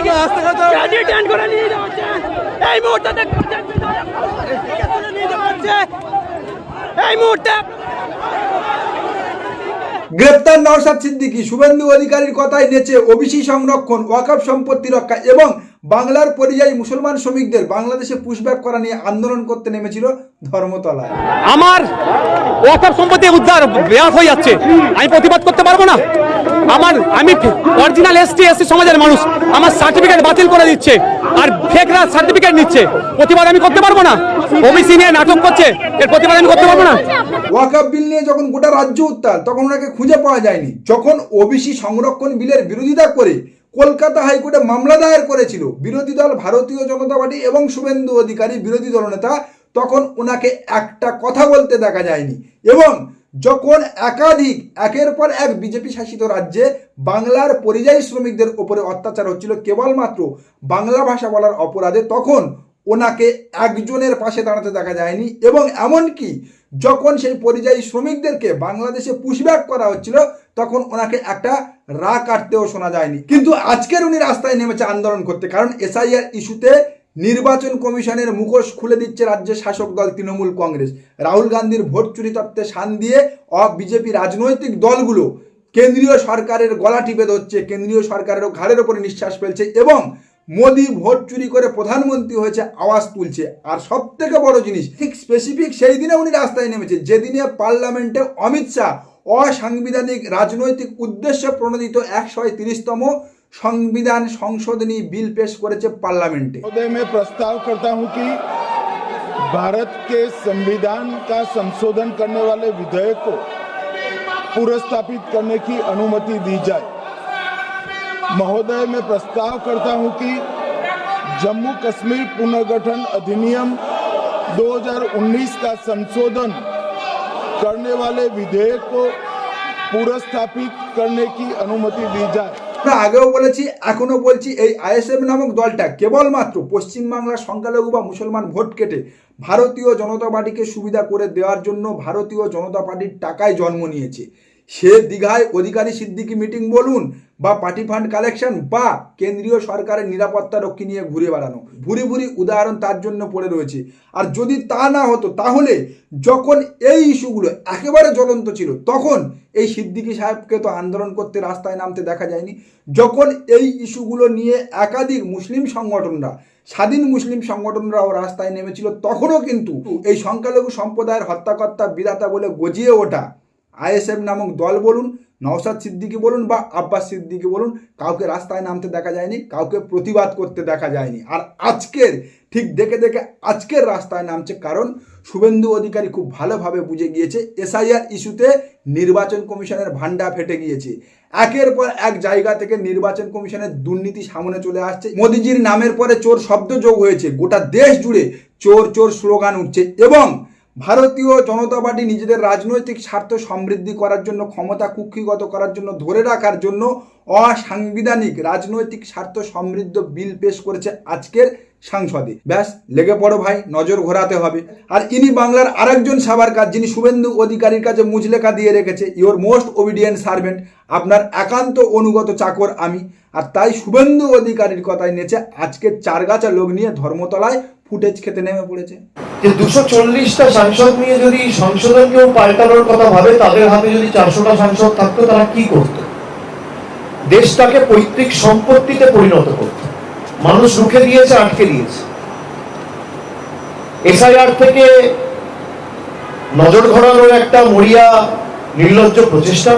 Naushad সিদ্দিকীকে detain করে নিয়ে যাওয়া হচ্ছে এই মুহূর্তে নিয়ে যাওয়া এই মুহূর্তে গ্রেপ্তার নওশাদ সিদ্দিকী শুভেন্দু অধিকারীর কথায় নেচে ওবিসি সংরক্ষণ ওয়াকফ সম্পত্তি রক্ষা এবং বাংলার পরিযায়ী মুসলমান শ্রমিকদের বাংলাদেশে পুশব্যাক করা নিয়ে আন্দোলন করতে নেমেছিল ধর্মতলায় আমার ওয়াকফ সম্পত্তি উদ্ধার ব্যাস হয়ে যাচ্ছে আমি প্রতিবাদ করতে পারব না আমার, আমি অরিজিনাল এসটি এসসি সমাজের মানুষ। আমার সার্টিফিকেট বাতিল করে দিচ্ছে আর ফেকরা সার্টিফিকেট নিচ্ছে। প্রতিবাদ আমি করতে পারব না। ওবিসি নিয়ে নাটক করছে, এর প্রতিবাদ আমি করতে পারব না। ওয়াকফ বিল নিয়ে যখন গোটা রাজ্য উত্তাল, তখন ওনাকে খুঁজে পাওয়া যায়নি। যখন ওবিসি সংরক্ষণ বিলের বিরোধিতা করে কলকাতা হাইকোর্টে মামলা দায়ের করেছিল, বিরোধী দল, ভারতীয় জনতা পার্টি এবং শুভেন্দু অধিকারী বিরোধী দলনেতা, তখন ওনাকে একটা কথা বলতে দেখা যায়নি। এবং যখন একাধিক, একের পর এক বিজেপি শাসিত রাজ্যে বাংলার পরিযায়ী শ্রমিকদের ওপরে অত্যাচার হচ্ছিল কেবলমাত্র বাংলা ভাষা বলার অপরাধে, তখন ওনাকে একজনের পাশে দাঁড়াতে দেখা যায়নি এবং এমনকি যখন সেই পরিযায়ী শ্রমিকদেরকে বাংলাদেশে পুশব্যাক করা হচ্ছিল, তখন ওনাকে একটা রা কাটতেও শোনা যায়নি। কিন্তু আজকের উনি রাস্তায় নেমেছে আন্দোলন করতে, কারণ এসআইআর ইস্যুতে নির্বাচন কমিশনের মুখোশ খুলে দিচ্ছে রাজ্যের শাসক দল তৃণমূল কংগ্রেস। রাহুল গান্ধীর ভোট চুরি তত্ত্বে শান দিয়ে অ বিজেপি রাজনৈতিক দলগুলো কেন্দ্রীয় সরকারের গলা টিপে ধরছে, কেন্দ্রীয় সরকারেরও ঘাড়ের ওপরে নিঃশ্বাস ফেলছে এবং মোদি ভোট চুরি করে প্রধানমন্ত্রী হয়েছে আওয়াজ তুলছে। আর সব থেকে বড় জিনিস, ঠিক স্পেসিফিক সেই দিনে উনি রাস্তায় নেমেছে, যেদিনে পার্লামেন্টে অমিত শাহ অসাংবিধানিক রাজনৈতিক উদ্দেশ্যে প্রণোদিত একশো তিরিশতম संविधान संशोधनी बिल पेश करे पार्लामेंटे महोदय प्रस्ताव करता हूँ कि भारत के संविधान का संशोधन करने वाले विधेयक को पुरस्थापित करने की अनुमति दी जाए। महोदय, में प्रस्ताव करता हूँ कि जम्मू कश्मीर पुनर्गठन अधिनियम 2019 का संशोधन करने वाले विधेयक को पुरस्थापित करने की अनुमति दी जाए। আমরা আগেও বলেছি এখনও বলছি, এই আইএসএফ নামক দলটা কেবলমাত্র পশ্চিমবাংলার সংখ্যালঘু বা মুসলমান ভোট কেটে ভারতীয় জনতা পার্টিকে সুবিধা করে দেওয়ার জন্য ভারতীয় জনতা পার্টির টাকায় জন্ম নিয়েছে। সে দীঘায় অধিকারী সিদ্দিকি মিটিং বলুন বা পার্টি ফান্ড কালেকশন বা কেন্দ্রীয় সরকারের নিরাপত্তা রক্ষী নিয়ে ঘুরে বেড়ানো। ভুরি ভুরি উদাহরণ তার জন্য পড়ে রয়েছে। আর যদি তা না হতো, তাহলে যখন এই ইস্যুগুলো একেবারে জ্বলন্ত ছিল, তখন এই সিদ্দিকী সাহেবকে তো আন্দোলন করতে রাস্তায় নামতে দেখা যায়নি। যখন এই ইস্যুগুলো নিয়ে একাধিক মুসলিম সংগঠনরা, স্বাধীন মুসলিম সংগঠনরাও রাস্তায় নেমেছিল, তখনও কিন্তু এই সংখ্যালঘু সম্প্রদায়ের হত্যাকর্তা বিধাতা বলে গজিয়ে ওঠা আইএসএফ নামক দল বলুন নওসাদ সিদ্দিকি বলুন বা আব্বাস সিদ্দিকি বলুন, কাউকে রাস্তায় নামতে দেখা যায়নি, কাউকে প্রতিবাদ করতে দেখা যায়নি। আর আজকের, ঠিক দেখে দেখে আজকের রাস্তায় নামছে কারণ শুভেন্দু অধিকারী খুব ভালোভাবে বুঝে গিয়েছে, এসআইআর ইস্যুতে নির্বাচন কমিশনের ভান্ডা ফেটে গিয়েছে। একের পর এক জায়গা থেকে নির্বাচন কমিশনের দুর্নীতি সামনে চলে আসছে। মোদিজির নামের পরে চোর শব্দ যোগ হয়েছে। গোটা দেশ জুড়ে চোর চোর স্লোগান উঠছে এবং ভারতীয় জনতা পার্টি নিজেদের রাজনৈতিক স্বার্থ সমৃদ্ধি করার জন্য, ক্ষমতা কুক্ষিগত করার জন্য, ধরে রাখার জন্য অসাংবিধানিক রাজনৈতিক স্বার্থ সমৃদ্ধ বিল পেশ করেছে আজকের সাংসদে ব্যাস, লেগে পড়ো ভাই, নজর ঘোরাতে হবে। আর ইনি বাংলার আরেকজন সাবারকার যিনি শুভেন্দু অধিকারীর কাছে মুজলেখা দিয়ে রেখেছে, ইওর মোস্ট ওবিডিয়েন্ট সার্ভেন্ট আপনার একান্ত অনুগত চাকর আমি। আর তাই শুভেন্দু অধিকারীর কথায় নেচে আজকে চারগাছা লোক নিয়ে ধর্মতলায় ফুটেজ খেতে নেমে পড়েছে। যে দুশো চল্লিশটা সাংসদ নিয়ে যদি সংশোধন কেউ পাল্টানোর কথা ভাবে, তাদের হাতে যদি চারশোটা সাংসদ থাকতো, তারা কি করত? দেশটাকে পৈতৃক সম্পত্তিতে পরিণত করত। মানুষ রুখে দিয়েছে, আটকে দিয়েছে। এসআইআর থেকে নজর ঘোরানোর একটা মরিয়া, নির্লজ্জ প্রচেষ্টা।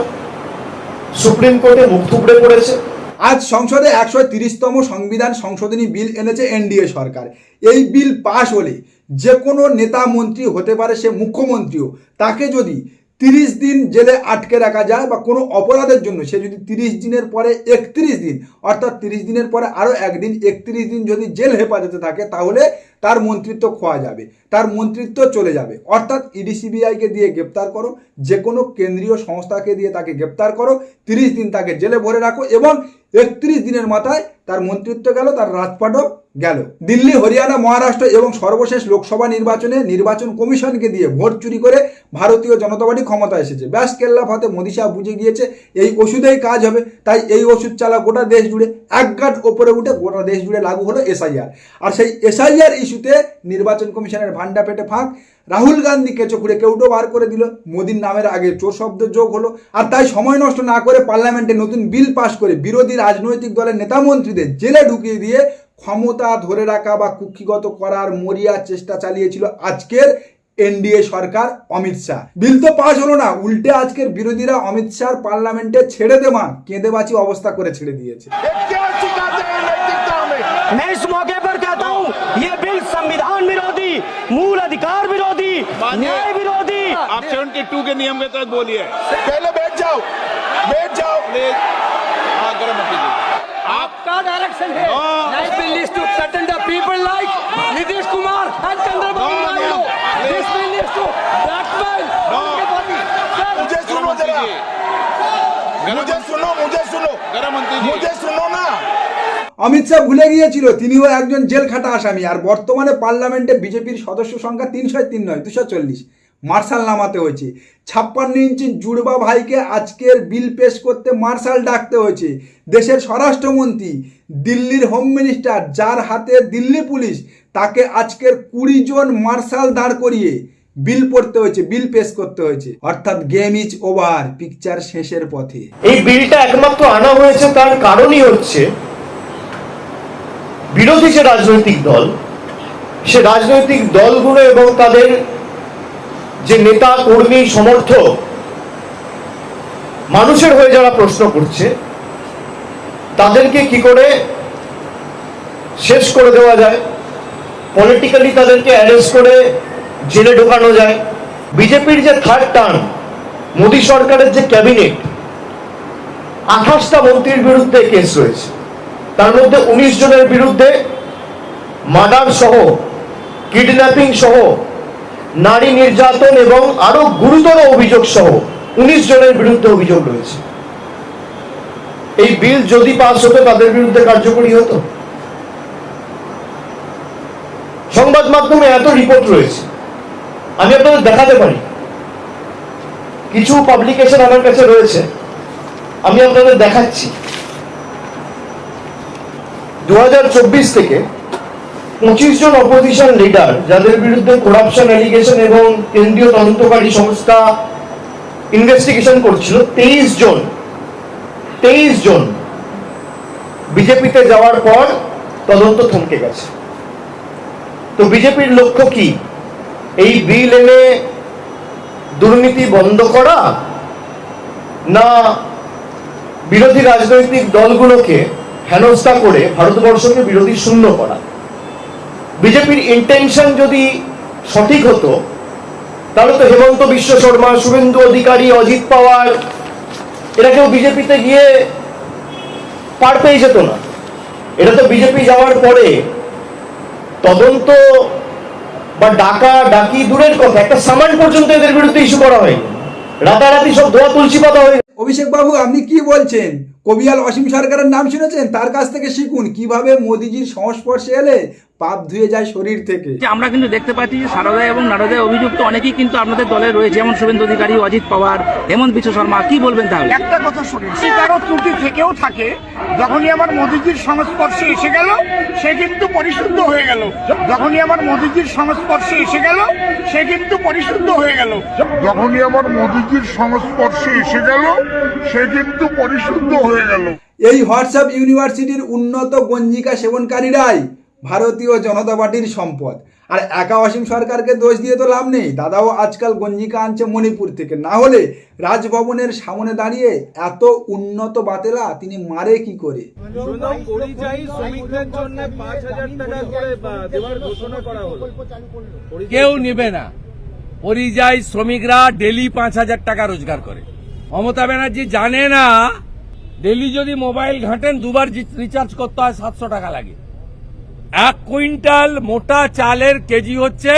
সুপ্রিম কোর্টে মুখ থুবড়ে পড়েছে। আজ সংসদে একশো তিরিশতম সংবিধান সংশোধনী বিল এনেছে এনডিএ সরকার। এই বিল পাশ হলে যে কোনো নেতা মন্ত্রী হতে পারে সে মুখ্যমন্ত্রীও। তাকে যদি তিরিশ দিন জেলে আটকে রাখা যায় বা কোনো অপরাধের জন্য সে যদি তিরিশ দিনের পরে একত্রিশ দিন, অর্থাৎ তিরিশ দিনের পরে আরও একদিন একত্রিশ দিন যদি জেল হেফাজতে থাকে, তাহলে তার মন্ত্রিত্ব খোয়া যাবে, তার মন্ত্রিত্ব চলে যাবে। অর্থাৎ ইডি সিবিআইকে দিয়ে গ্রেপ্তার করো, যে কোনো কেন্দ্রীয় সংস্থাকে দিয়ে তাকে গ্রেপ্তার করো, তিরিশ দিন তাকে জেলে ভরে রাখো এবং একত্রিশ দিনের মাথায় তার মন্ত্রিত্ব গেল, তার রাজপাটও গেল। দিল্লি, হরিয়ানা, মহারাষ্ট্র এবং সর্বশেষ লোকসভা নির্বাচনে নির্বাচন কমিশনকে দিয়ে ভোট চুরি করে ভারতীয় জনতা পার্টি ক্ষমতা এসেছে। ব্যাস কেল্লা ফতে মোদি শাহ বুঝে গিয়েছে, এই ওষুধেই কাজ হবে। তাই এই ওষুধ চালা গোটা দেশ জুড়ে, এক গাঁট ওপরে উঠে গোটা দেশ জুড়ে লাগু হলো এসআইআর। আর সেই এসআইআর ইস্যুতে নির্বাচন কমিশনের ভান্ডা পেটে ফাঁক। রাহুল গান্ধী কেঁচো খুঁড়ে কেউটো বার করে দিল। মোদির নামের আগে চোর শব্দ যোগ হলো। আর তাই সময় নষ্ট না করে পার্লামেন্টে নতুন বিল পাশ করে বিরোধী রাজনৈতিক দলের নেতা মন্ত্রীদের জেলে ঢুকিয়ে দিয়ে ক্ষমতা ধরে রাখা বা কুক্ষিগত করার মরিয়া চেষ্টা চালিয়েছিল আজকের এনডিএ সরকার অমিত শাহ বিল তো পাশ হলো না উল্টে আজকের বিরোধীরা অমিত শাহ পার্লামেন্টে ছেড়ে দেওয়া কেঁদে বাঁচি অবস্থা করে ছেড়ে দিয়েছে क्या सिखाते हैं नैतिकता हमें मैं इस मौके पर कहता हूँ ये बिल संविधान विरोधी मूल अधिकार विरोधी न्याय विरोधी आप 72 के नियम के तहत बोलिए पहले बैठ जाओ बैठ जाओ प्लीज हाँ गरम मत कीजिए आप आपका डायरेक्शन है No. Nice bill is to threaten the people like Nitish Kumar and Chandrababu No, Naidu. no. This bill is to blackmail No. उनके party. Sir, मुझे गरम सुनो मत जरा कीजिए गरम मुझे सुनो मुझे सुनो गरम मत कीजिए मुझे सुनो ना অমিত শাহ ভুলে গিয়েছিল তিনিও একজন জেল খাটা আসামি আর বর্তমানে পার্লামেন্টে বিজেপির সদস্য সংখ্যা তিনশো তিন নয় দুশো চল্লিশ মার্শাল নামাতে হয়েছে। ছাপ্পান্ন ইঞ্চি জুড়বা ভাইকে আজকের বিল পেশ করতে মার্শাল ডাকতে হয়েছে। দেশের স্বরাষ্ট্রমন্ত্রী, দিল্লির হোম মিনিস্টার যার হাতে দিল্লি পুলিশ, তাকে আজকের কুড়ি জন মার্শাল দাঁড় করিয়ে বিল পড়তে হয়েছে, বিল পেশ করতে হয়েছে। অর্থাৎ গেম ইজ ওভার পিকচার শেষের পথে। এই বিলটা একমাত্র আনা হয়েছে, তার কারণই হচ্ছে বিরোধী যে রাজনৈতিক দল, সে রাজনৈতিক দলগুলো এবং তাদের যে নেতা, কর্মী, সমর্থক মানুষের হয়ে যারা প্রশ্ন করছে, তাদেরকে কি করে শেষ করে দেওয়া যায়? পলিটিক্যালি তাদেরকে অ্যারেস্ট করে জেলে ঢোকানো যায়। বিজেপির যে থার্ড টার্ম মোদী সরকারের যে ক্যাবিনেট আঠাশটা মন্ত্রীর বিরুদ্ধে কেস রয়েছে। তার মধ্যে উনিশ জনের বিরুদ্ধে মার্ডার সহ কিডন্যাপিং সহ নারী নির্যাতন এবং আরও গুরুতর অভিযোগ সহ উনিশ জনের বিরুদ্ধে অভিযোগ রয়েছে। এই বিল যদি পাস হতো তাদের বিরুদ্ধে কার্যকরী হতো? সংবাদ মাধ্যমে এত রিপোর্ট রয়েছে। আমি আপনাদের দেখাতে পারি। কিছু পাবলিকেশন আমার কাছে রয়েছে। আমি আপনাদের দেখাচ্ছি। দু হাজার চব্বিশ থেকে পঁচিশ জন অপোজিশন লিডার যাদের বিরুদ্ধে করাপশন অ্যালিগেশন এবং কেন্দ্রীয় তদন্তকারী সংস্থা ইনভেস্টিগেশন করছিল, তেইশ জন তেইশ জন বিজেপিতে যাওয়ার পর তদন্ত থমকে গেছে। তো বিজেপির লক্ষ্য কি? এই বিল এনে দুর্নীতি বন্ধ করা না বিরোধী রাজনৈতিক দলগুলোকে হেনস্থা করে ভারতবর্ষকে বিরোধী শূন্য করা? বিজেপির ইন্টেনশন যদি সঠিক হতো, তাহলে তো হেমন্ত বিশ্ব শর্মা, শুভেন্দু অধিকারী, অজিত পাওয়ার, এরা কেউ বিজেপিতে গিয়ে পার পেয়ে যেত না। এটা তো বিজেপি যাওয়ার পরে তদন্ত বা ডাকা, ডাকি দূরের কথা, একটা সামান পর্যন্ত এদের বিরুদ্ধে ইস্যু করা হয়নি। রাতারাতি সব ধোয়া তুলসী পাতা হয়ে অভিষেক বাবু, আপনি কি বলছেন? কবিয়াল অসীম সরকারের নাম শুনেছেন? তার কাছ থেকে শিখুন, কীভাবে মোদিজির সংস্পর্শে এলে পাপ ধুয়ে যায় শরীর থেকে। যে আমরা কিন্তু দেখতে পাচ্ছি যে সারদা এবং নারদায় অভিযুক্ত অনেকেই কিন্তু আপনাদের দলে রয়েছে যেমন শুভেন্দু অধিকারী অজিত পাওয়ার হেমন্ত বিশ্ব শর্মা। কি বলবেন তাহলে? একটা কথা শুনি যদি কারও ত্রুটি থেকেও থাকে যখনই আমার মোদিজির সংস্পর্শে এসে গেল সে কিন্তু পরিশুদ্ধ হয়ে গেল। যখনই আমার মোদিজির সংস্পর্শে এসে গেল সে কিন্তু পরিশুদ্ধ হয়ে গেল। যখনই আমার মোদিজির সংস্পর্শে এসে গেল সে কিন্তু পরিশুদ্ধ হয়ে গেল। এই হোয়াটসঅ্যাপ ইউনিভার্সিটির উন্নত গঞ্জিকা সেবনকারীরাই ভারতীয় জনতা পার্টির সম্পদ। আর একা অসীম সরকারকে দোষ দিয়ে তো লাভ নেই। দাদাও আজকাল গঞ্জিকা আনছে মণিপুর থেকে। না হলে রাজভবনের সামনে দাঁড়িয়ে এত উন্নত বাতেলা তিনি মারে কি করে? কেউ নেবে না। পরিযায়ী শ্রমিকরা ডেলি পাঁচ হাজার টাকা রোজগার করে। মমতা ব্যানার্জি জানে না ডেলি যদি মোবাইল ঘাঁটেন দুবার রিচার্জ করতে হয় সাতশো টাকা লাগে। এক কুইন্টাল মোটা চালের কেজি হচ্ছে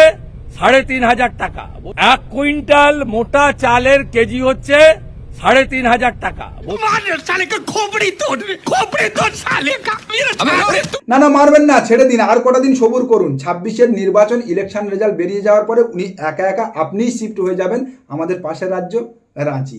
সাড়ে তিন হাজার টাকা। এক কুইন্টাল মোটা চালের কেজি হচ্ছে সাড়ে তিন হাজার টাকা। না না মারবেন না ছেড়ে দিন আর কটা দিন সবুর করুন। ছাব্বিশের নির্বাচন ইলেকশন রেজাল্ট বেরিয়ে যাওয়ার পরে উনি একা একা আপনিই শিফট হয়ে যাবেন। আমাদের পাশের রাজ্য রাঁচি।